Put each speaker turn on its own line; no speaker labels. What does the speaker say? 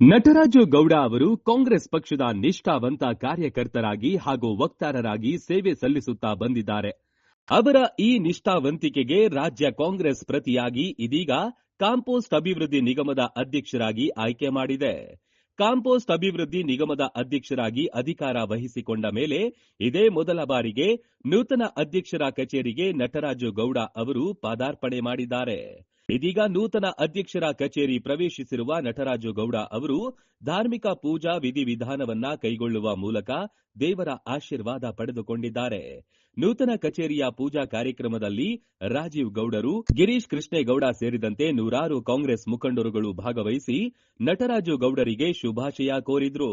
ನಟರಾಜು ಗೌಡ ಅವರು ಕಾಂಗ್ರೆಸ್ ಪಕ್ಷದ ನಿಷ್ಠಾವಂತ ಕಾರ್ಯಕರ್ತರಾಗಿ ಹಾಗೂ ವಕ್ತಾರರಾಗಿ ಸೇವೆ ಸಲ್ಲಿಸುತ್ತಾ ಬಂದಿದ್ದಾರೆ. ಅವರ ಈ ನಿಷ್ಠಾವಂತಿಕೆಗೆ ರಾಜ್ಯ ಕಾಂಗ್ರೆಸ್ ಪ್ರತಿಯಾಗಿ ಇದೀಗ ಕಾಂಪೋಸ್ಟ್ ಅಭಿವೃದ್ಧಿ ನಿಗಮದ ಅಧ್ಯಕ್ಷರಾಗಿ ಆಯ್ಕೆ ಮಾಡಿದೆ. ಕಾಂಪೋಸ್ಟ್ ಅಭಿವೃದ್ಧಿ ನಿಗಮದ ಅಧ್ಯಕ್ಷರಾಗಿ ಅಧಿಕಾರ ವಹಿಸಿಕೊಂಡ ಮೇಲೆ ಇದೇ ಮೊದಲ ಬಾರಿಗೆ ನೂತನ ಅಧ್ಯಕ್ಷರ ಕಚೇರಿಗೆ ನಟರಾಜು ಗೌಡ ಅವರು ಪಾದಾರ್ಪಣೆ ಮಾಡಿದ್ದಾರೆ. ಇದೀಗ ನೂತನ ಅಧ್ಯಕ್ಷರ ಕಚೇರಿ ಪ್ರವೇಶಿಸಿರುವ ನಟರಾಜು ಗೌಡ ಅವರು ಧಾರ್ಮಿಕ ಪೂಜಾ ವಿಧಿವಿಧಾನವನ್ನ ಕೈಗೊಳ್ಳುವ ಮೂಲಕ ದೇವರ ಆಶೀರ್ವಾದ ಪಡೆದುಕೊಂಡಿದ್ದಾರೆ. ನೂತನ ಕಚೇರಿಯ ಪೂಜಾ ಕಾರ್ಯಕ್ರಮದಲ್ಲಿ ರಾಜೀವ್ ಗೌಡರು, ಗಿರೀಶ್ ಕೃಷ್ಣೇಗೌಡ ಸೇರಿದಂತೆ ನೂರಾರು ಕಾಂಗ್ರೆಸ್ ಮುಖಂಡರುಗಳು ಭಾಗವಹಿಸಿ ನಟರಾಜು ಗೌಡರಿಗೆ ಶುಭಾಶಯ ಕೋರಿದ್ರು.